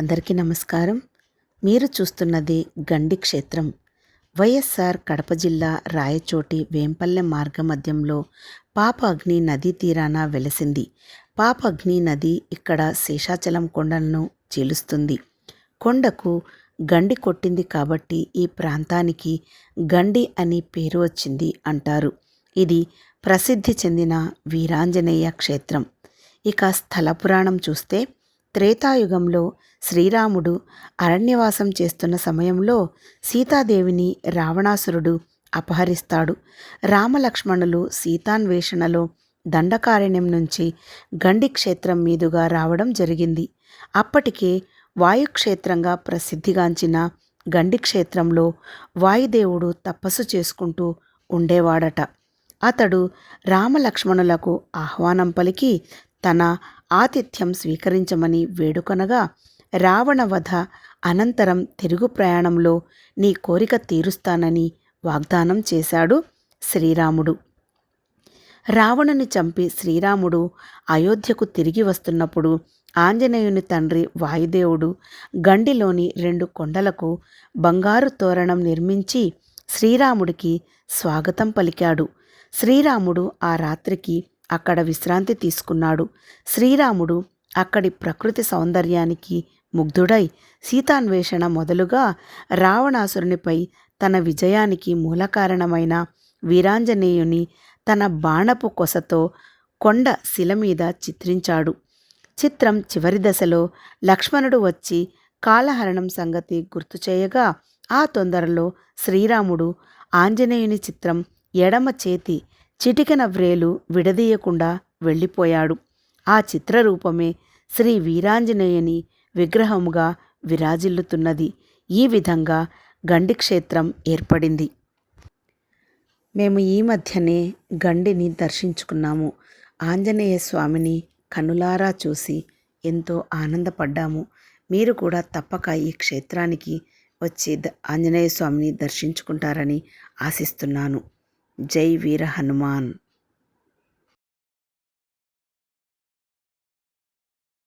అందరికీ నమస్కారం. మీరు చూస్తున్నది గండి క్షేత్రం. వైఎస్ఆర్ కడప జిల్లా రాయచోటి వేంపల్లె మార్గ మధ్యంలో పాప అగ్ని నదీ తీరాన వెలసింది. పాప అగ్ని నది ఇక్కడ శేషాచలం కొండలను చీలుస్తుంది. కొండకు గండి కొట్టింది కాబట్టి ఈ ప్రాంతానికి గండి అని పేరు వచ్చింది అంటారు. ఇది ప్రసిద్ధి చెందిన వీరాంజనేయ క్షేత్రం. ఇక స్థల పురాణం చూస్తే త్రేతాయుగంలో శ్రీరాముడు అరణ్యవాసం చేస్తున్న సమయంలో సీతాదేవిని రావణాసురుడు అపహరిస్తాడు. రామలక్ష్మణులు సీతాన్వేషణలో దండకారణ్యం నుంచి గండి క్షేత్రం మీదుగా రావడం జరిగింది. అప్పటికే వాయుక్షేత్రంగా ప్రసిద్ధిగాంచిన గండి క్షేత్రంలో వాయుదేవుడు తపస్సు చేసుకుంటూ ఉండేవాడట. అతడు రామలక్ష్మణులకు ఆహ్వానం పలికి తన ఆతిథ్యం స్వీకరించమని వేడుకొనగా రావణవధ అనంతరం తిరుగు ప్రయాణంలో నీ కోరిక తీరుస్తానని వాగ్దానం చేశాడు శ్రీరాముడు. రావణుని చంపి శ్రీరాముడు అయోధ్యకు తిరిగి వస్తున్నప్పుడు ఆంజనేయుని తండ్రి వాయుదేవుడు గండిలోని రెండు కొండలకు బంగారు తోరణం నిర్మించి శ్రీరాముడికి స్వాగతం పలికాడు. శ్రీరాముడు ఆ రాత్రికి అక్కడ విశ్రాంతి తీసుకున్నాడు. శ్రీరాముడు అక్కడి ప్రకృతి సౌందర్యానికి ముగ్ధుడై సీతాన్వేషణ మొదలుగా రావణాసురునిపై తన విజయానికి మూలకారణమైన వీరాంజనేయుని తన బాణపు కొసతో కొండ శిల మీద చిత్రించాడు. చిత్రం చివరి దశలో లక్ష్మణుడు వచ్చి కాలహరణం సంగతి గుర్తు చేయగా ఆ తొందరలో శ్రీరాముడు ఆంజనేయుని చిత్రం ఎడమ చేతి చిటికెన వ్రేలు విడదీయకుండా వెళ్ళిపోయాడు. ఆ చిత్రరూపమే శ్రీ వీరాంజనేయని విగ్రహముగా విరాజిల్లుతున్నది. ఈ విధంగా గండి క్షేత్రం ఏర్పడింది. మేము ఈ మధ్యనే గండిని దర్శించుకున్నాము. ఆంజనేయ స్వామిని కనులారా చూసి ఎంతో ఆనందపడ్డాము. మీరు కూడా తప్పక ఈ క్షేత్రానికి వచ్చి ఆంజనేయ స్వామిని దర్శించుకుంటారని ఆశిస్తున్నాను. జై వీర హనుమాన్.